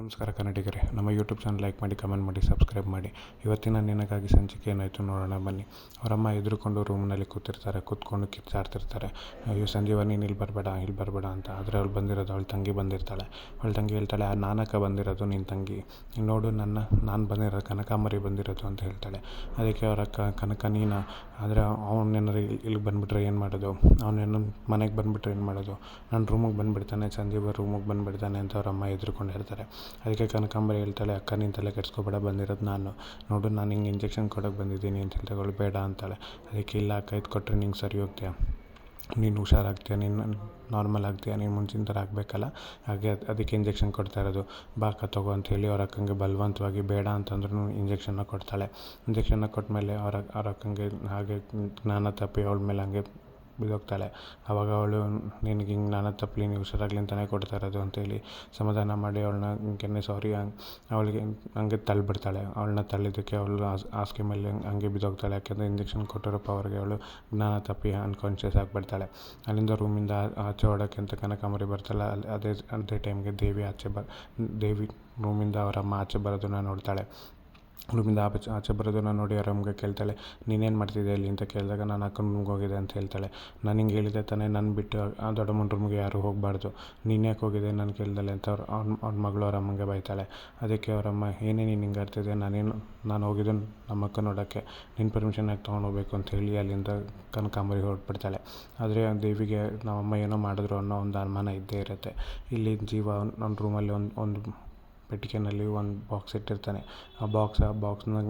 ನಮಸ್ಕಾರ ಕನ್ನಡಿಗರೇ, ನಮ್ಮ ಯೂಟ್ಯೂಬ್ ಚಾನಲ್ ಲೈಕ್ ಮಾಡಿ ಕಮೆಂಟ್ ಮಾಡಿ ಸಬ್ಸ್ಕ್ರೈಬ್ ಮಾಡಿ. ಇವತ್ತಿನ ನಿನಗಾಗಿ ಸಂಚಿಕೆ ಏನಾಯಿತು ನೋಡೋಣ, ಬನ್ನಿ. ಅವರಮ್ಮ ಎದುರುಕೊಂಡು ರೂಮ್ನಲ್ಲಿ ಕೂತಿರ್ತಾರೆ, ಕೂತ್ಕೊಂಡು ಕಿತ್ತಾಡ್ತಿರ್ತಾರೆ. ಅಯ್ಯೋ ಸಂಜೀವನಿ ಇಲ್ಲಿ ಬರಬೇಡ ಇಲ್ಲಿ ಬರಬೇಡ ಅಂತ. ಆದರೆ ಅವಳು ಬಂದಿರೋದು ಅವಳ ತಂಗಿ ಬಂದಿರ್ತಾಳೆ. ಅವಳ ತಂಗಿ ಹೇಳ್ತಾಳೆ, ಆ ನಾನಕ ಬಂದಿರೋದು ನಿನ್ನ ತಂಗಿ. ನೀನು ನೋಡು, ನನ್ನ, ನಾನು ಬಂದಿರೋದು ಕನಕಾಂಬರಿ ಬಂದಿರೋದು ಅಂತ ಹೇಳ್ತಾಳೆ. ಅದಕ್ಕೆ ಅವರ ಕ ಕನಕ, ನೀನು? ಆದರೆ ಅವನೇನಾರು ಇಲ್ಲಿ ಇಲ್ಲಿಗೆ ಬಂದುಬಿಟ್ರೆ ಏನು ಮಾಡೋದು? ಅವನೇನು ಮನೆಗೆ ಬಂದುಬಿಟ್ರೆ ಏನು ಮಾಡೋದು? ನಾನು ರೂಮಿಗೆ ಬಂದುಬಿಡ್ತಾನೆ, ಸಂಜೀವ ರೂಮಿಗೆ ಬಂದುಬಿಡ್ತಾನೆ ಅಂತ ಅವರಮ್ಮ ಎದುರುಕೊಂಡಿರ್ತಾರೆ ಅದಕ್ಕೆ ಕನಕಾಂಬರಿ ಹೇಳ್ತಾಳೆ ಅಕ್ಕ ನೀನು ತಲೆ ಕೆಡಿಸ್ಕೊಬೇಡ, ಬಂದಿರೋದು ನಾನು. ನೋಡು, ನಾನು ಹಿಂಗೆ ಇಂಜೆಕ್ಷನ್ ಕೊಡೋಕೆ ಬಂದಿದ್ದೀನಿ ಅಂತ ಹೇಳ್ತಾಳೆ ಬೇಡ ಅಂತಾಳೆ. ಅದಕ್ಕೆ, ಇಲ್ಲ ಅಕ್ಕ, ಇದು ಕೊಟ್ಟರೆ ನಿಂಗೆ ಸರಿ ಹೋಗ್ತೀಯ? ನೀನು ಹುಷಾರಾಗ್ತೀಯ? ನೀನು ನಾರ್ಮಲ್ ಆಗ್ತೀಯ? ನೀನು ಮುಂಚಿನ ಥರ ಆಗಬೇಕಲ್ಲ? ಹಾಗೆ ಅದ್- ಅದಕ್ಕೆ ಇಂಜೆಕ್ಷನ್ ಕೊಡ್ತಾ ಇರೋದು. ಬಾಕ ತಗೋ ಅಂತ ಹೇಳಿ ಅವ್ರ ಅಕ್ಕಂಗೆ ಬಲವಂತವಾಗಿ ಬೇಡ ಅಂತಂದ್ರೂ ಇಂಜೆಕ್ಷನ್ನ ಕೊಡ್ತಾಳೆ. ಇಂಜೆಕ್ಷನ್ನ ಕೊಟ್ಟಮೇಲೆ ಅವ್ರ ಅವ್ರ ಅಕ್ಕಂಗೆ ಹಾಗೆ ಜ್ಞಾನ ತಪ್ಪಿ ಅವಳ ಮೇಲೆ ಹಂಗೆ ಬಿದ್ದೋಗ್ತಾಳೆ. ಅವಾಗ ಅವಳು ನಿನಗೆ ಹಿಂಗೆ ನಾನು ತಪ್ಪಲಿ ನೀವು ಅಂತಲೇ ಕೊಡ್ತಾ ಇರೋದು ಅಂತೇಳಿ ಸಮಾಧಾನ ಮಾಡಿ ಅವಳನ್ನ ಕೆನ್ನೆ ಸಾರಿ ಅವಳಿಗೆ ಹಂಗೆ ತಳ್ಳಿಬಿಡ್ತಾಳೆ. ಅವಳನ್ನ ತಳ್ಳಿದ್ದಕ್ಕೆ ಅವಳು ಹಾಸಿಗೆ ಮೇಲೆ ಹಂಗೆ ಬಿದ್ದೋಗ್ತಾಳೆ. ಯಾಕೆಂದರೆ ಇಂಜೆಕ್ಷನ್ ಕೊಟ್ಟಿರೋ ಪವರ್ಗೆ ಅವಳು ಜ್ಞಾನ ತಪ್ಪಿ ಅನ್ಕಾನ್ಷಿಯಸ್ ಆಗಿಬಿಡ್ತಾಳೆ. ಅಲ್ಲಿಂದ ರೂಮಿಂದ ಆಚೆ ಓಡೋಕ್ಕೆ ಅಂತ ಕನಕಾಂಬರಿ ಬರ್ತಾಳೆ ಅಲ್ಲಿ ಅದೇ ಅದೇ ಟೈಮ್ಗೆ ದೇವಿ ಆಚೆ ಬ, ದೇವಿ ರೂಮಿಂದ ಅವರ ಅಮ್ಮ ಆಚೆ ಬರೋದನ್ನ ನೋಡ್ತಾಳೆ. ರೂಮಿಂದ ಆಚೆ ಆಚೆ ಬರೋದನ್ನ ನೋಡಿ ಅವ್ರ ಅಮ್ಮಗೆ ಕೇಳ್ತಾಳೆ, ನೀನೇನು ಮಾಡ್ತಿದ್ದೆ ಇಲ್ಲಿ? ಅಂತ ಕೇಳಿದಾಗ ನಾನು ಅಕ್ಕನ ರೂಮ್ಗೆ ಹೋಗಿದೆ ಅಂತ ಹೇಳ್ತಾಳೆ. ನಾನು ಹಿಂಗೆ ಹೇಳಿದೆ ತಾನೇ ನನ್ನ ಬಿಟ್ಟು ಆ ದೊಡ್ಡಮ್ಮನ ರೂಮ್ಗೆ ಯಾರೂ ಹೋಗಬಾರ್ದು. ನೀನು ಯಾಕೆ ಹೋಗಿದೆ ನಾನು ಕೇಳ್ದಲೆ ಅಂತ ಅವ್ರು, ಅವ್ನ ಅವ್ನ ಮಗಳು ಅವ್ರ ಅಮ್ಮಂಗೆ ಬೈತಾಳೆ. ಅದಕ್ಕೆ ಅವರಮ್ಮ, ಏನೇ ನೀನು ಹಿಂಗೆ ಆಡ್ತಿದ್ದೆ ನಾನೇನು, ನಾನು ಹೋಗಿದ್ದು ನಮ್ಮ ಅಕ್ಕ ನೋಡೋಕ್ಕೆ. ನಿನ್ನ ಪರ್ಮಿಷನ್ ಯಾಕೆ ತೊಗೊಂಡು ಹೋಗ್ಬೇಕು ಅಂತ ಹೇಳಿ ಅಲ್ಲಿಂದ ಕನಕಾಂಬರಿ ಹೊರಟ್ಬಿಡ್ತಾಳೆ. ಆದರೆ ಆ ದೇವಿಗೆ ನಮ್ಮಮ್ಮ ಏನೋ ಮಾಡಿದ್ರು ಅನ್ನೋ ಒಂದು ಅನುಮಾನ ಇದ್ದೇ ಇರುತ್ತೆ. ಇಲ್ಲಿ ಜೀವ ನನ್ನ ರೂಮಲ್ಲಿ ಒಂದು ಒಂದು ಪೆಟ್ಟಿಗೆನಲ್ಲಿ ಒಂದು ಬಾಕ್ಸ್ ಇಟ್ಟಿರ್ತಾನೆ. ಆ ಬಾಕ್ಸ್, ಆ ಬಾಕ್ಸ್ನ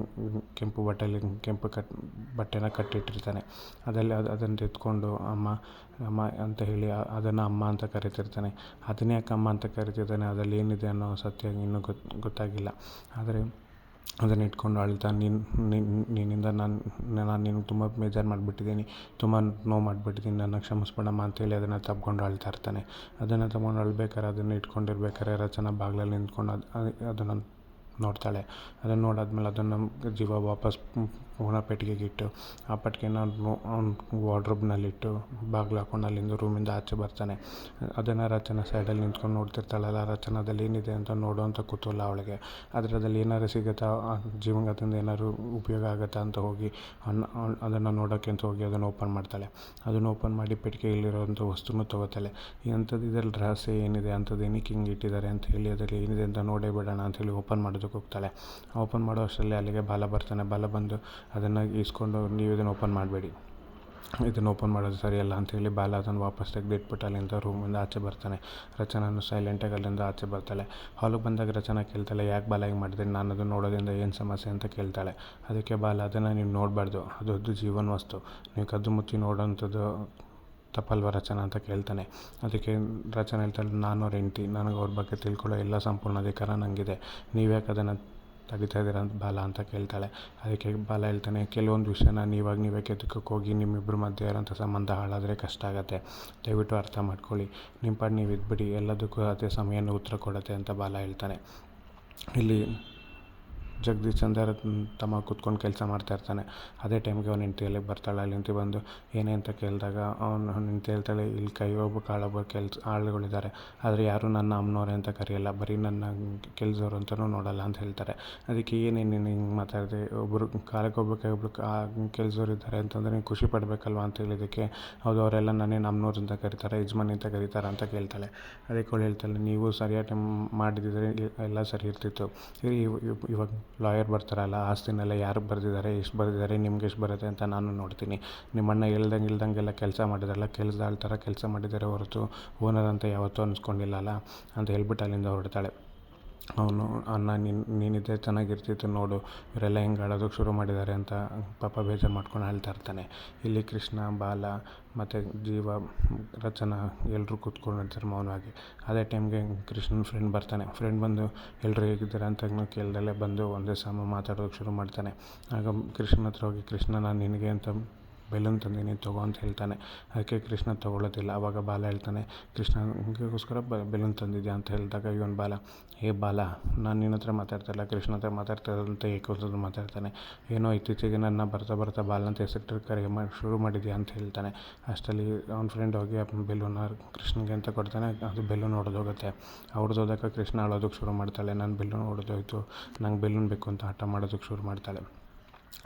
ಕೆಂಪು ಬಟ್ಟೆಲಿ, ಕೆಂಪು ಕಟ್, ಬಟ್ಟೆನ ಕಟ್ಟಿಟ್ಟಿರ್ತಾನೆ. ಅದರಲ್ಲಿ ಅದು, ಅದನ್ನು ಎತ್ಕೊಂಡು ಅಮ್ಮ ಅಮ್ಮ ಅಂತ ಹೇಳಿ ಅದನ್ನು ಅಮ್ಮ ಅಂತ ಕರಿತಿರ್ತಾನೆ. ಅದನ್ನೇ ಯಾಕೆ ಅಮ್ಮ ಅಂತ ಕರಿತಿರ್ತಾನೆ ಅದರಲ್ಲಿ ಏನಿದೆ ಅನ್ನೋ ಸತ್ಯ ಇನ್ನೂ ಗೊತ್ತು ಗೊತ್ತಾಗಿಲ್ಲ. ಆದರೆ ಅದನ್ನು ಇಟ್ಕೊಂಡು ಅಳ್ತಾ, ನೀನು ನಿನ್ನಿಂದ ನಾನು ನಾನು ನಿನಗೆ ತುಂಬ ಬೇಜಾರು ಮಾಡಿಬಿಟ್ಟಿದ್ದೀನಿ, ತುಂಬ ನೋವು ಮಾಡಿಬಿಟ್ಟಿದ್ದೀನಿ, ನನ್ನ ಕ್ಷಮಿಸ್ಬಿಡಮ್ಮ ಅಂತೇಳಿ ಅದನ್ನು ತಬ್ಕೊಂಡು ಅಳ್ತಾ ಇರ್ತಾನೆ. ಅದನ್ನು ತಗೊಂಡು ಅಳ್ಬೇಕಾದ್ರೆ ಅದನ್ನು ಇಟ್ಕೊಂಡಿರ್ಬೇಕಾರೆ ರಚನಾ ಬಾಗಿಲಲ್ಲಿ ನಿಂತ್ಕೊಂಡು ಅದು, ಅದನ್ನು ನೋಡ್ತಾಳೆ. ಅದನ್ನು ನೋಡಾದ್ಮೇಲೆ ಅದನ್ನು ಜೀವ ವಾಪಸ್ ಪುನಃ ಪೆಟ್ಟಿಗೆಗೆ ಇಟ್ಟು, ಆ ಪೆಟ್ಟಿಗೆನ ವಾರ್ಡ್ರೋಬ್ನಲ್ಲಿಟ್ಟು ಬಾಗಿಲು ಹಾಕ್ಕೊಂಡು ಅಲ್ಲಿಂದ ರೂಮಿಂದ ಆಚೆ ಬರ್ತಾನೆ. ಅದನ್ನು ರಚನಾ ಸೈಡಲ್ಲಿ ನಿಂತ್ಕೊಂಡು ನೋಡ್ತಿರ್ತಾಳಲ್ಲ ರಚನಾದಲ್ಲಿ ಏನಿದೆ ಅಂತ ನೋಡುವಂಥ ಕುತೂಹಲ ಅವಳಿಗೆ. ಆದರೆ ಅದ್ರಲ್ಲಿ ಏನಾದ್ರು ಸಿಗುತ್ತಾ? ಜೀವನ್ಗೆ ಅದರಿಂದ ಏನಾದ್ರು ಉಪಯೋಗ ಆಗುತ್ತಾ ಅಂತ ಹೋಗಿ ಅದನ್ನು ನೋಡೋಕ್ಕೆ ಅಂತ ಹೋಗಿ ಅದನ್ನು ಓಪನ್ ಮಾಡ್ತಾಳೆ. ಅದನ್ನು ಓಪನ್ ಮಾಡಿ ಪೆಟ್ಟಿಗೆಯಲ್ಲಿರೋಂಥ ವಸ್ತುನೂ ತೊಗೋತಾಳೆ. ಅಂಥದ್ದು ಇದರಲ್ಲಿ ರಹಸ್ಯ ಏನಿದೆ? ಅಂಥದ್ದು ಏನಕ್ಕೆ ಹಿಂಗೆ ಇಟ್ಟಿದ್ದಾರೆ ಅಂತ ಹೇಳಿ, ಅದರಲ್ಲಿ ಏನಿದೆ ಅಂತ ನೋಡೇ ಬಿಡೋಣ ಅಂತ ಹೇಳಿ ಓಪನ್ ಮಾಡೋದಕ್ಕೆ ಹೋಗ್ತಾಳೆ. ಓಪನ್ ಮಾಡೋ ಅಷ್ಟರಲ್ಲಿ ಅಲ್ಲಿಗೆ ಬಾಲ ಬರ್ತಾನೆ. ಬಾಲ ಬಂದು ಅದನ್ನು ಈಸ್ಕೊಂಡು ನೀವು ಇದನ್ನು ಓಪನ್ ಮಾಡಬೇಡಿ. ಇದನ್ನು ಓಪನ್ ಮಾಡೋದು ಸರಿಯಲ್ಲ ಅಂತೇಳಿ ಬಾಲ ಅದನ್ನು ವಾಪಸ್ ತೆಗೆದಿಟ್ಬಿಟ್ಟು ಅಲ್ಲಿಂದ ರೂಮಿಂದ ಆಚೆ ಬರ್ತಾನೆ. ರಚನಾನು ಸೈಲೆಂಟಾಗಿ ಅಲ್ಲಿಂದ ಆಚೆ ಬರ್ತಾಳೆ. ಹಾಲಿಗೆ ಬಂದಾಗ ರಚನಾ ಕೇಳ್ತಾಳೆ, ಯಾಕೆ ಬಾಲ ಹಿಂಗೆ ಮಾಡಿದೆ? ನಾನು ಅದನ್ನು ನೋಡೋದ್ರಿಂದ ಏನು ಸಮಸ್ಯೆ? ಅಂತ ಕೇಳ್ತಾಳೆ. ಅದಕ್ಕೆ ಬಾಲ, ಅದನ್ನು ನೀವು ನೋಡಬಾರ್ದು. ಅದು ಜೀವನ ವಸ್ತು. ನೀವು ಕದ್ದು ಮುಚ್ಚಿ ನೋಡೋವಂಥದ್ದು ತಪ್ಪಲ್ವ ರಚನ ಅಂತ ಕೇಳ್ತಾನೆ. ಅದಕ್ಕೆ ರಚನೆ ಹೇಳ್ತಾಳೆ ನಾನು ಅವ್ರ ಹೆಂಡ್ತಿ. ನನಗೆ ಅವ್ರ ಬಗ್ಗೆ ತಿಳ್ಕೊಳ್ಳೋ ಎಲ್ಲ ಸಂಪೂರ್ಣ ಅಧಿಕಾರ ನನಗಿದೆ ನೀವ್ಯಾಕೆ ಅದನ್ನು ತೆಗಿತಾ ಇದ್ದೀರಾ ಅಂತ ಬಾಲ? ಅಂತ ಕೇಳ್ತಾಳೆ. ಅದಕ್ಕೆ ಬಾಲ ಹೇಳ್ತಾನೆ, ಕೆಲವೊಂದು ವಿಷಯನ ನೀವಾಗ ನೀವೇ ಕೆದಕಕ್ಕೆ ಹೋಗಿ ನಿಮ್ಮಿಬ್ಬರ ಮಧ್ಯೆ ಇರೋಂಥ ಸಂಬಂಧ ಹಾಳಾದರೆ ಕಷ್ಟ ಆಗುತ್ತೆ. ದಯವಿಟ್ಟು ಅರ್ಥ ಮಾಡ್ಕೊಳ್ಳಿ. ನಿಮ್ಮ ಪಾಡು ನೀವು ಇದ್ಬಿಡಿ. ಎಲ್ಲದಕ್ಕೂ ಅದೇ ಸಮಯನ ಉತ್ತರ ಕೊಡುತ್ತೆ ಅಂತ ಬಾಲ ಹೇಳ್ತಾನೆ. ಇಲ್ಲಿ ಜಗದೀಶ್ ಚಂದರ್ ತಮ್ಮ ಕುತ್ಕೊಂಡು ಕೆಲಸ ಮಾಡ್ತಾ ಇರ್ತಾನೆ. ಅದೇ ಟೈಮ್ಗೆ ಅವ್ನ ಹೆಂಡ್ತಿ ಅಲ್ಲಿಗೆ ಬರ್ತಾಳೆ. ಅಲ್ಲಿ ಹೆಂಡ್ತಿ ಬಂದು ಏನೇ ಅಂತ ಕೇಳಿದಾಗ ಅವನು ಹೆಂಡ್ತಿ ಹೇಳ್ತಾಳೆ, ಇಲ್ಲಿ ಕೈ ಒಬ್ಬ ಕಾಳೊಬ್ಬ ಕೆಲ್ಸ ಆಳುಗಳಿದ್ದಾರೆ. ಆದರೆ ಯಾರೂ ನನ್ನ ಅಮ್ಮನವ್ರೆ ಅಂತ ಕರೆಯಲ್ಲ. ಬರೀ ನನ್ನ ಕೆಲಸದವ್ರು ಅಂತಲೂ ನೋಡಲ್ಲ ಅಂತ ಹೇಳ್ತಾರೆ. ಅದಕ್ಕೆ ಏನೇನು ನೀನು ಹಿಂಗೆ ಮಾತಾಡಿದೆ? ಒಬ್ಬರು ಕಾಲಕ್ಕೆ ಒಬ್ಬ ಕೈ ಒಬ್ಬರು ಕಾ ಇದ್ದಾರೆ ಅಂತಂದರೆ ನೀನು ಖುಷಿ ಪಡಬೇಕಲ್ವಾ ಅಂತ ಹೇಳಿದ್ದಕ್ಕೆ ಹೌದು, ಅವರೆಲ್ಲ ನನ್ನೇ ನಮ್ಮನವ್ರು ಅಂತ ಕರೀತಾರೆ, ಯಜಮಾನಿ ಅಂತ ಕರೀತಾರೆ ಅಂತ ಕೇಳ್ತಾಳೆ. ಅದಕ್ಕೆ ಅವಳು ಹೇಳ್ತಾಳೆ, ನೀವು ಸರಿಯಾದ ಟೈಮ್ ಮಾಡಿದರೆ ಎಲ್ಲ ಸರಿ ಇರ್ತಿತ್ತು. ಇವ್- ಇವ್- ಇವಾಗ ಲಾಯರ್ ಬರ್ತಾರಲ್ಲ, ಆಸ್ತಿನೆಲ್ಲ ಯಾರಿಗೆ ಬರೆದಿದ್ದಾರೆ, ಎಷ್ಟು ಬರೆದಿದ್ದಾರೆ, ನಿಮ್ಗೆ ಎಷ್ಟು ಬರುತ್ತೆ ಅಂತ ನಾನು ನೋಡ್ತೀನಿ. ನಿಮ್ಮಣ್ಣ ಇಲ್ದಂಗೆ ಇಲ್ದಂಗೆಲ್ಲ ಕೆಲಸ ಮಾಡಿದಾರಲ್ಲ ಕೆಲಸದಾಳ ಥರ ಕೆಲಸ ಮಾಡಿದ್ದಾರೆ ಹೊರತು ಓನರ್ ಅಂತ ಯಾವತ್ತೂ ಅನ್ಸ್ಕೊಂಡಿಲ್ಲಲ್ಲ ಅಂತ ಹೇಳ್ಬಿಟ್ಟು ಅಲ್ಲಿಂದ ಹೊರಡ್ತಾಳೆ. ಅವನು, ಅಣ್ಣ, ನೀನು ನೀನಿದ್ದರೆ ಚೆನ್ನಾಗಿರ್ತಿತ್ತು ನೋಡು. ಇವರೆಲ್ಲ ಹೆಂಗೆ ಆಡೋದಕ್ಕೆ ಶುರು ಮಾಡಿದ್ದಾರೆ ಅಂತ ಪಾಪ ಬೇಜಾರು ಮಾಡ್ಕೊಂಡು ಅಳ್ತಾ ಇರ್ತಾನೆ. ಇಲ್ಲಿ ಕೃಷ್ಣ, ಬಾಲ ಮತ್ತು ಜೀವ, ರಚನಾ ಎಲ್ಲರೂ ಕೂತ್ಕೊಂಡಿರ್ತಾರೆ ಮೌನವಾಗಿ. ಅದೇ ಟೈಮ್ಗೆ ಕೃಷ್ಣನ ಫ್ರೆಂಡ್ ಬರ್ತಾನೆ. ಫ್ರೆಂಡ್ ಬಂದು ಎಲ್ಲರೂ ಹೇಗಿದ್ದಾರೆ? ಅಂತ ಕೇಳ್ದಲ್ಲೇ ಬಂದು ಒಂದೇ ಸಮ ಮಾತಾಡೋದಕ್ಕೆ ಶುರು ಮಾಡ್ತಾನೆ. ಆಗ ಕೃಷ್ಣನ ಹತ್ರ ಹೋಗಿ, ಕೃಷ್ಣ, ನಾನು ನಿನಗೆ ಅಂತ ಬೆಲೂನ್ ತಂದೀನಿ ತಗೋ ಅಂತ ಹೇಳ್ತಾನೆ. ಅದಕ್ಕೆ ಕೃಷ್ಣ ತಗೊಳ್ಳೋದಿಲ್ಲ. ಆವಾಗ ಬಾಲ ಹೇಳ್ತಾನೆ, ಕೃಷ್ಣನಿಗೋಸ್ಕರ ಬೆಲೂನ್ ತಂದಿದ್ಯಾ? ಅಂತ ಹೇಳಿದಾಗ, ಇವನು ಬಾಲ. ಹೇ ಬಾಲ, ನಾನು ನಿನ್ನ ಹತ್ರ ಮಾತಾಡ್ತಾ ಇಲ್ಲ. ಕೃಷ್ಣ ಹತ್ರ ಮಾತಾಡ್ತಾ ಇರೋದಂತ ಮಾತಾಡ್ತಾನೆ. ಏನೋ ಇತ್ತೀಚೆಗೆ ನನ್ನ ಬರ್ತಾ ಬರ್ತಾ ಬಾಲ ಅಂತ ಹೆಸರು ಕರೆ ಮಾಡಿ ಶುರು ಮಾಡಿದ್ಯಾ? ಅಂತ ಹೇಳ್ತಾನೆ. ಅಷ್ಟರಲ್ಲಿ ಅವ್ನ ಫ್ರೆಂಡ್ ಹೋಗಿ ಆ ಬೆಲೂನ ಕೃಷ್ಣನಿಗೆ ಅಂತ ಕೊಡ್ತಾನೆ. ಅದು ಬೆಲೂನ್ ಹೊಡೆದೋಗುತ್ತೆ ಹೊಡೆದೋದಾಗ ಕೃಷ್ಣ ಅಳೋದಕ್ಕೆ ಶುರು ಮಾಡ್ತಾಳೆ. ನಾನು ಬೆಲೂನ್ ಹೊಡೆದೋಯ್ತು ನಂಗೆ ಬೆಲೂನ್ ಬೇಕು ಅಂತ ಹಠ ಮಾಡೋದಕ್ಕೆ ಶುರು ಮಾಡ್ತಾಳೆ.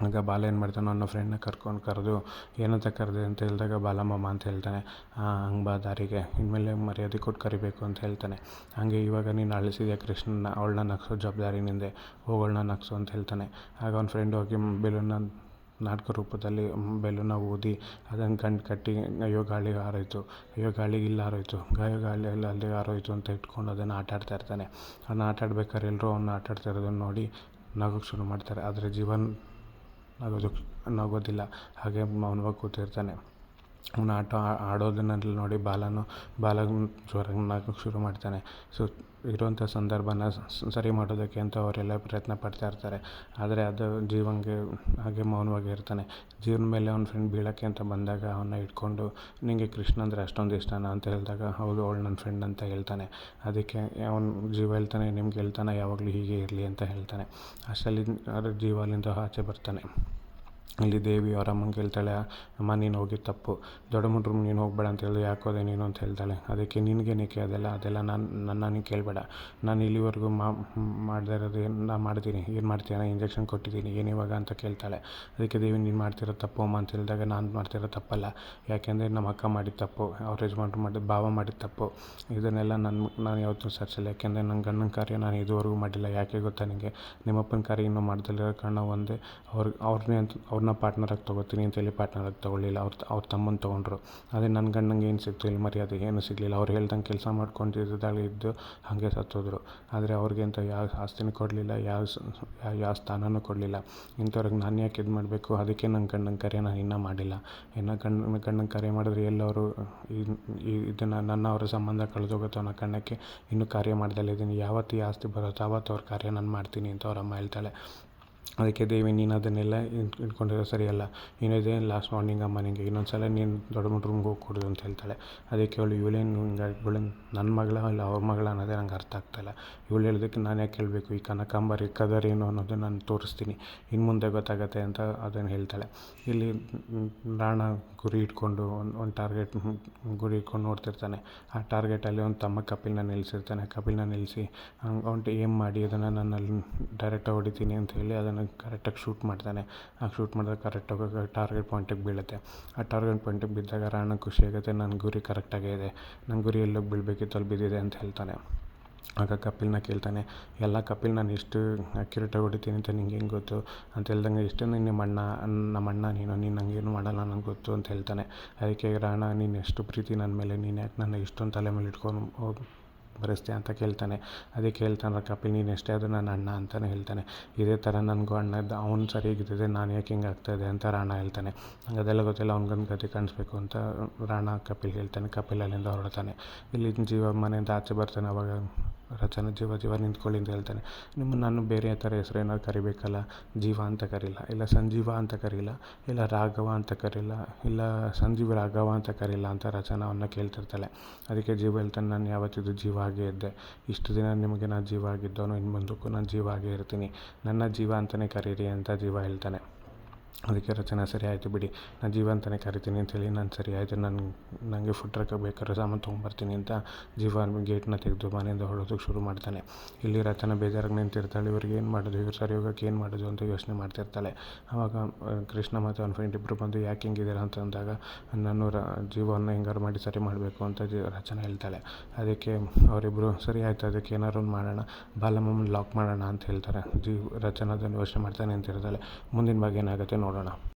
ಆಗ ಬಾಲ ಏನು ಮಾಡ್ತಾನೆ ನನ್ನ ಫ್ರೆಂಡ್ನ ಕರ್ಕೊಂಡು ಕರೆದು ಏನಂತ ಕರೆದೆ ಅಂತ ಹೇಳಿದಾಗ ಬಾಲಮ್ಮಮ್ಮ ಅಂತ ಹೇಳ್ತಾನೆ. ಹಂಗೆ ಬಾ ದಾರಿಗೆ, ಇನ್ಮೇಲೆ ಮರ್ಯಾದೆ ಕೊಟ್ಟು ಕರಿಬೇಕು ಅಂತ ಹೇಳ್ತಾನೆ. ಹಾಗೆ ಇವಾಗ ನೀನು ಅಳಿಸಿದೆ ಕೃಷ್ಣನ ಅವಳನ್ನ ನಗ್ಸೋ ಜವಾಬ್ದಾರಿ ನಿಂದೆ ಹೋಗಳನ್ನ ನಗ್ಸು ಅಂತ ಹೇಳ್ತಾನೆ. ಆಗ ಅವ್ನ ಫ್ರೆಂಡ್ ಹೋಗಿ ಬೆಲೂನ್ನ ನಾಟಕ ರೂಪದಲ್ಲಿ ಬೆಲೂನ ಊದಿ ಅದನ್ನು ಕಣ್ಣು ಕಟ್ಟಿ, ಅಯ್ಯೋ ಗಾಳಿಗೆ ಹಾರೋಯ್ತು, ಅಯ್ಯೋ ಗಾಳಿಗೆ ಇಲ್ಲ ಹಾರೋಯ್ತು, ಗಾಯೋ ಗಾಳಿ ಇಲ್ಲ ಅಲ್ಲಿ ಹಾರೋಯ್ತು ಅಂತ ಇಟ್ಕೊಂಡು ಅದನ್ನು ಆಟ ಆಡ್ತಾ ಇರ್ತಾನೆ. ಅದನ್ನ ಆಟ ಆಡ್ಬೇಕಾದ್ರೆ ಎಲ್ಲರೂ ಅವನ್ನ ಆಟಾಡ್ತಾ ಇರೋದನ್ನ ನೋಡಿ ನಗೋಕ್ಕೆ ಶುರು ಮಾಡ್ತಾರೆ. ಆದರೆ ಜೀವನ್ ನಗೋದಕ್ಕೆ ನಗೋದಿಲ್ಲ ಹಾಗೆ ಮೌನವಾಗಿ ಕೂತಿರ್ತಾನೆ. ಅವನು ಆಟ ಆಡೋದನ್ನೆಲ್ಲ ನೋಡಿ ಬಾಲನು ಬಾಲ ನಗೋಕ್ಕೆ ಶುರು ಮಾಡ್ತಾನೆ. ಸೊ, ಇರುವಂಥ ಸಂದರ್ಭನ ಸರಿ ಮಾಡೋದಕ್ಕೆ ಅಂತ ಅವರೆಲ್ಲ ಪ್ರಯತ್ನ ಪಡ್ತಾ ಇರ್ತಾರೆ. ಆದರೆ ಅದು ಜೀವನ್ಗೆ ಹಾಗೆ ಮೌನವಾಗಿ ಇರ್ತಾನೆ. ಜೀವನ ಮೇಲೆ ಅವ್ನ ಫ್ರೆಂಡ್ ಬೀಳೋಕ್ಕೆ ಅಂತ ಬಂದಾಗ ಅವನ್ನ ಇಟ್ಕೊಂಡು ನಿನಗೆ ಕೃಷ್ಣ ಅಂದರೆ ಅಷ್ಟೊಂದು ಇಷ್ಟನಾ? ಅಂತ ಹೇಳಿದಾಗ, ಹೌದು, ಅವಳು ನನ್ನ ಫ್ರೆಂಡ್ ಅಂತ ಹೇಳ್ತಾನೆ. ಅದಕ್ಕೆ ಅವ್ನು ಜೀವ ಹೇಳ್ತಾನೆ, ನಿಮ್ಗೆ ಹೇಳ್ತಾನೆ, ಯಾವಾಗಲೂ ಹೀಗೆ ಇರಲಿ ಅಂತ ಹೇಳ್ತಾನೆ. ಅಷ್ಟರಲ್ಲಿ ಅದು ಜೀವ ಅಲ್ಲಿಂದ ಆಚೆ ಬರ್ತಾನೆ. ಇಲ್ಲಿ ದೇವಿ ಅವರ ಅಮ್ಮನ ಹೇಳ್ತಾಳೆ, ಅಮ್ಮ, ನೀನು ಹೋಗಿದ್ದು ತಪ್ಪು. ದೊಡ್ಡ ರೂಮ್ ನೀನು ಹೋಗಬೇಡ ಅಂತ ಹೇಳಿದ್ರೆ ಯಾಕೆ ನೀನು ಅಂತ ಹೇಳ್ತಾಳೆ. ಅದಕ್ಕೆ ನಿನಗೇನಕ್ಕೆ ಅದೆಲ್ಲ? ಅದೆಲ್ಲ ನಾನು ನನ್ನ ನೀನು ಕೇಳಬೇಡ. ನಾನು ಇಲ್ಲಿವರೆಗೂ ಮಾಡದೇ ಇರೋದು ಏನು ನಾನು ಮಾಡ್ತೀನಿ. ಏನು ಮಾಡ್ತೀಯ? ಇಂಜೆಕ್ಷನ್ ಕೊಟ್ಟಿದ್ದೀನಿ. ಏನು ಅಂತ ಕೇಳ್ತಾಳೆ. ಅದಕ್ಕೆ ದೇವಿ, ನೀನು ಮಾಡ್ತಿರೋ ತಪ್ಪು ಅಮ್ಮ ಅಂತ ಹೇಳಿದಾಗ ನಾನು ಮಾಡ್ತಿರೋ ತಪ್ಪಲ್ಲ. ಯಾಕೆಂದರೆ ನಮ್ಮ ಅಕ್ಕ ಮಾಡಿದ ತಪ್ಪು. ಅವ್ರ ಯಜಮಾನ್ರು ಮಾಡಿದ, ಭಾವ ಮಾಡಿದ ತಪ್ಪು. ಇದನ್ನೆಲ್ಲ ನನ್ನ ನಾನು ಯಾವತ್ತೂ ಸರಿಸಲ್ಲ. ಯಾಕೆಂದರೆ ನನ್ನ ಗಂಡನ ಕಾರ್ಯ ನಾನು ಇದುವರೆಗೂ ಮಾಡಿಲ್ಲ. ಯಾಕೆ ಗೊತ್ತಾ ನಿಮಗೆ ನಿಮ್ಮಪ್ಪನ ಕಾರ್ಯ ಇನ್ನೂ ಮಾಡ್ದಲ್ಲಿರೋ ಕಾರಣ ಒಂದೇ. ಅವ್ರಿಗೆ ಅವ್ರನ್ನೇ ಅಂತ ಅವ್ರನ್ನ ಪಾರ್ಟ್ನರಾಗಿ ತೊಗೋತೀನಿ ಅಂತೇಳಿ ಪಾರ್ಟ್ನರಾಗಿ ತೊಗೊಳ್ಳಿಲ್ಲ. ಅವ್ರ ಅವ್ರ ತಮ್ಮನ ತೊಗೊಂಡ್ರು. ಅದೇ ನನ್ನ ಗಂಡಂಗೆ ಏನು ಸಿಕ್ತು ಇಲ್ಲಿ, ಮರ್ಯಾದೆ ಏನು ಸಿಗಲಿಲ್ಲ. ಅವ್ರು ಹೇಳ್ದಂಗೆ ಕೆಲಸ ಮಾಡ್ಕೊಂಡಿದ್ದಾಗಲೇ ಇದ್ದು ಹಾಗೆ ಸತ್ತೋದ್ರು. ಆದರೆ ಅವ್ರಿಗೆ ಅಂತ ಯಾವ ಆಸ್ತಿನೂ ಕೊಡಲಿಲ್ಲ, ಯಾವ ಯಾವ ಸ್ಥಾನನೂ ಕೊಡಲಿಲ್ಲ. ಇಂಥವ್ರಿಗೆ ನಾನು ಯಾಕೆ ಇದು ಮಾಡಬೇಕು? ಅದಕ್ಕೆ ನನ್ನ ಗಂಡನ ಕರೆ ನಾನು ಇನ್ನೂ ಮಾಡಿಲ್ಲ. ಇನ್ನು ಗಂಡ ಗಂಡನ ಕರೆ ಮಾಡಿದ್ರೆ ಎಲ್ಲವರು ಇದನ್ನು ನನ್ನ ಅವರ ಸಂಬಂಧ ಕಳೆದೋಗುತ್ತೋ ನನ್ನ ಕಣ್ಣಕ್ಕೆ ಇನ್ನೂ ಕಾರ್ಯ ಮಾಡ್ದಲೇ ಇದ್ದೀನಿ ಯಾವತ್ತು ಈ ಆಸ್ತಿ ಬರುತ್ತೋ ಅವತ್ತು ಅವ್ರ ಕಾರ್ಯ ನಾನು ಮಾಡ್ತೀನಿ ಅಂತ ಅವ್ರ ಅಮ್ಮ ಹೇಳ್ತಾಳೆ. ಅದಕ್ಕೆ ದೇವಿ ನೀನು ಅದನ್ನೆಲ್ಲ ಇಟ್ಕೊಂಡಿರೋ ಸರಿಯಲ್ಲ. ಏನಿದೆ ಲಾಸ್ಟ್ ಮಾರ್ನಿಂಗ್ ಅಮ್ಮ ನಿನಗೆ ಇನ್ನೊಂದು ಸಲ ನೀನು ದೊಡ್ಡ ರೂಮ್ಗೆ ಹೋಗಿ ಕೊಡು ಅಂತ ಹೇಳ್ತಾಳೆ. ಅದಕ್ಕೆ ಅವಳು ಇವಳೇನು ಹಿಂಗೆ ಇವಳು ನನ್ನ ಮಗಳ ಇಲ್ಲ ಅವ್ರ ಮಗಳ ಅನ್ನೋದೇ ನಂಗೆ ಅರ್ಥ ಆಗ್ತಾಯಿಲ್ಲ ಇವಳು ಹೇಳಿದ್ದಕ್ಕೆ ನಾನು ಯಾಕೆ ಕೇಳಬೇಕು ಈ ಕನಕಾಂಬರಿ ಕದರ್ ಏನು ಅನ್ನೋದನ್ನ ನಾನು ತೋರಿಸ್ತೀನಿ. ಇನ್ನು ಮುಂದೆ ಗೊತ್ತಾಗುತ್ತೆ ಅಂತ ಅದನ್ನು ಹೇಳ್ತಾಳೆ. ಇಲ್ಲಿ ರಾಣ ಗುರಿ ಇಟ್ಕೊಂಡು ಒಂದು ಒಂದು ಟಾರ್ಗೆಟ್ ಗುರಿ ಇಟ್ಕೊಂಡು ನೋಡ್ತಿರ್ತಾನೆ. ಆ ಟಾರ್ಗೆಟಲ್ಲಿ ಒಂದು ತಮ್ಮ ಕಪಿಲ್ನ ನಿಲ್ಲಿಸಿರ್ತಾನೆ ಕಪಿಲ್ನ ನಿಲ್ಲಿಸಿ ಅವ್ನು ಏಮ್ ಮಾಡಿ, ಅದನ್ನು ನನ್ನಲ್ಲಿ ಡೈರೆಕ್ಟಾಗಿ ಹೊಡಿತೀನಿ ಅಂತ ಹೇಳಿ ಅದನ್ನು ಕರೆಕ್ಟಾಗಿ ಶೂಟ್ ಮಾಡ್ತಾನೆ. ಆ ಶೂಟ್ ಮಾಡಿದಾಗ ಕರೆಕ್ಟಾಗಿ ಟಾರ್ಗೆಟ್ ಪಾಯಿಂಟಿಗೆ ಬೀಳುತ್ತೆ. ಆ ಟಾರ್ಗೆಟ್ ಪಾಯಿಂಟಿಗೆ ಬಿದ್ದಾಗ ರಾಣ ಖುಷಿಯಾಗುತ್ತೆ ನನ್ನ ಗುರಿ ಕರೆಕ್ಟಾಗೇ ಇದೆ. ನನ್ನ ಗುರಿ ಎಲ್ಲೋಗಿ ಬೀಳಬೇಕಿತ್ತು, ಅಲ್ಲಿ ಬಿದ್ದಿದೆ ಅಂತ ಹೇಳ್ತಾನೆ. ಆಗ ಕಪಿಲ್ನ ಕೇಳ್ತಾನೆ, ಎಲ್ಲ ಕಪಿಲ್ ನಾನು ಎಷ್ಟು ಅಕ್ಯುರೇಟಾಗಿ ಹೊಡಿತೀನಿ ಅಂತ ನಿಂಗೆ ಹೆಂಗೆ ಗೊತ್ತು? ಅಂತ ಹೇಳ್ದಂಗೆ ಎಷ್ಟು ನಿಮ್ಮ ಅಣ್ಣ, ನಮ್ಮ ಅಣ್ಣ ನೀನು ನೀನು ನಂಗೇನು ಮಾಡಲ್ಲ ನನಗೆ ಗೊತ್ತು ಅಂತ ಹೇಳ್ತಾನೆ. ಅದಕ್ಕೆ ರಾಣ, ನೀನು ಎಷ್ಟು ಪ್ರೀತಿ ನನ್ನ ಮೇಲೆ, ನೀನು ಯಾಕೆ ನನ್ನ ಇಷ್ಟೊಂದು ತಲೆ ಮೇಲೆ ಇಟ್ಕೊಂಡು ಬರೆಸ್ತೀಯ ಅಂತ ಕೇಳ್ತಾನೆ. ಅದಕ್ಕೆ ಹೇಳ್ತಾನೆ ಕಪಿಲ್, ನೀನು ಎಷ್ಟೇ ಆದರೂ ನನ್ನ ಅಣ್ಣ ಅಂತಲೇ ಹೇಳ್ತಾನೆ. ಇದೇ ಥರ ನನಗೂ ಅಣ್ಣ ಇದ್ದ, ಅವ್ನು ಸರಿಯಾಗಿದ್ದಿದೆ ನಾನು ಯಾಕೆ ಹಿಂಗೆ ಆಗ್ತಾಯಿದೆ ಅಂತ ರಾಣ ಹೇಳ್ತಾನೆ. ಅದೆಲ್ಲ ಗೊತ್ತಿಲ್ಲ, ಅವ್ನಿಗೊಂದು ಗತಿ ಕಾಣಿಸ್ಬೇಕು ಅಂತ ರಾಣ ಕಪಿಲ್ ಹೇಳ್ತಾನೆ. ಕಪಿಲ್ ಅಲ್ಲಿಂದ ಹೊರಡ್ತಾನೆ. ಇಲ್ಲಿ ಜೀವ ಮನೆಯಿಂದ ಆಚೆ ಬರ್ತಾನೆ, ಅವಾಗ ರಚನೆ ಜೀವ ಜೀವ ನಿಂತ್ಕೊಳ್ಳಿ ಅಂತ ಹೇಳ್ತಾನೆ. ನಿಮ್ಮನ್ನು ನಾನು ಬೇರೆ ಥರ ಹೆಸ್ರು ಏನಾದ್ರು ಕರಿಬೇಕಲ್ಲ? ಜೀವ ಅಂತ ಕರೀಲ್ಲ. ಇಲ್ಲ ಸಂಜೀವ ಅಂತ ಕರೀಲ್ಲ. ಇಲ್ಲ ರಾಘವ ಅಂತ ಕರೀಲ್ಲ. ಇಲ್ಲ ಸಂಜೀವ ರಾಘವ ಅಂತ ಕರೀಲ್ಲ ಅಂತ ರಚನಾ ಅವನ್ನ ಕೇಳ್ತಿರ್ತಾಳೆ. ಅದಕ್ಕೆ ಜೀವ ಹೇಳ್ತಾನೆ, ನಾನು ಯಾವತ್ತಿದ್ದು ಜೀವ ಆಗೇ ಇದ್ದೆ. ಇಷ್ಟು ದಿನ ನಿಮಗೆ ನಾನು ಜೀವ ಆಗಿದ್ದವನು, ಇನ್ನು ಮುಂದಕ್ಕೂ ನಾನು ಜೀವ ಆಗೇ ಇರ್ತೀನಿ. ನನ್ನ ಜೀವ ಅಂತಲೇ ಕರೀರಿ ಅಂತ ಜೀವ ಹೇಳ್ತಾನೆ. ಅದಕ್ಕೆ ರಚನೆ ಸರಿ ಆಯಿತು ಬಿಡಿ. ನಾನು ಜೀವ ಅಂತಲೇ ಕರಿತೀನಿ ಅಂತೇಳಿ ನಾನು ಸರಿ ಆಯಿತು. ನಾನು ನನಗೆ ಫುಡ್ ಟ್ರಕ್ ಬೇಕಾದ್ರೆ ಸಾಮಾನು ತೊಗೊಂಬರ್ತೀನಿ ಅಂತ ಜೀವ ಗೇಟ್ನ ತೆಗೆದು ಮನೆಯಿಂದ ಹೊರಡೋದಕ್ಕೆ ಶುರು ಮಾಡ್ತಾನೆ. ಇಲ್ಲಿ ರಚನೆ ಬೇಜಾರಾಗಿ ನಿಂತಿರ್ತಾಳೆ. ಇವ್ರಿಗೆ ಏನು ಮಾಡೋದು? ಇವ್ರು ಸರಿ ಹೋಗೋಕೆ ಏನು ಮಾಡೋದು ಅಂತ ಯೋಚನೆ ಮಾಡ್ತಿರ್ತಾಳೆ. ಆವಾಗ ಕೃಷ್ಣ ಮತ್ತು ಅವನ ಫ್ರೆಂಡ್ ಇಬ್ಬರು ಬಂದು ಯಾಕೆ ಹಿಂಗಿದ್ದಾರೆ ಅಂತ ಅಂದಾಗ, ನಾನು ರ, ಜೀವವನ್ನು ಹೆಂಗಾರು ಮಾಡಿ ಸರಿ ಮಾಡಬೇಕು ಅಂತ ಜಿ, ರಚನೆ ಹೇಳ್ತಾಳೆ. ಅದಕ್ಕೆ ಅವರಿಬ್ಬರು ಸರಿ ಆಯಿತು, ಅದಕ್ಕೆ ಏನಾರು ಒಂದು ಮಾಡೋಣ. ಬಾಲಮ್ಮನ ಲಾಕ್ ಮಾಡೋಣ ಅಂತ ಹೇಳ್ತಾರೆ. ಜೀವ ರಚನೆ ಅದನ್ನು ಯೋಚನೆ ಮಾಡ್ತಾನೆ ಅಂತ ಹೇಳ್ತಾಳೆ ಮುಂದಿನ ಬಗ್ಗೆ ಏನಾಗುತ್ತೆ ನೋಡೋಣ.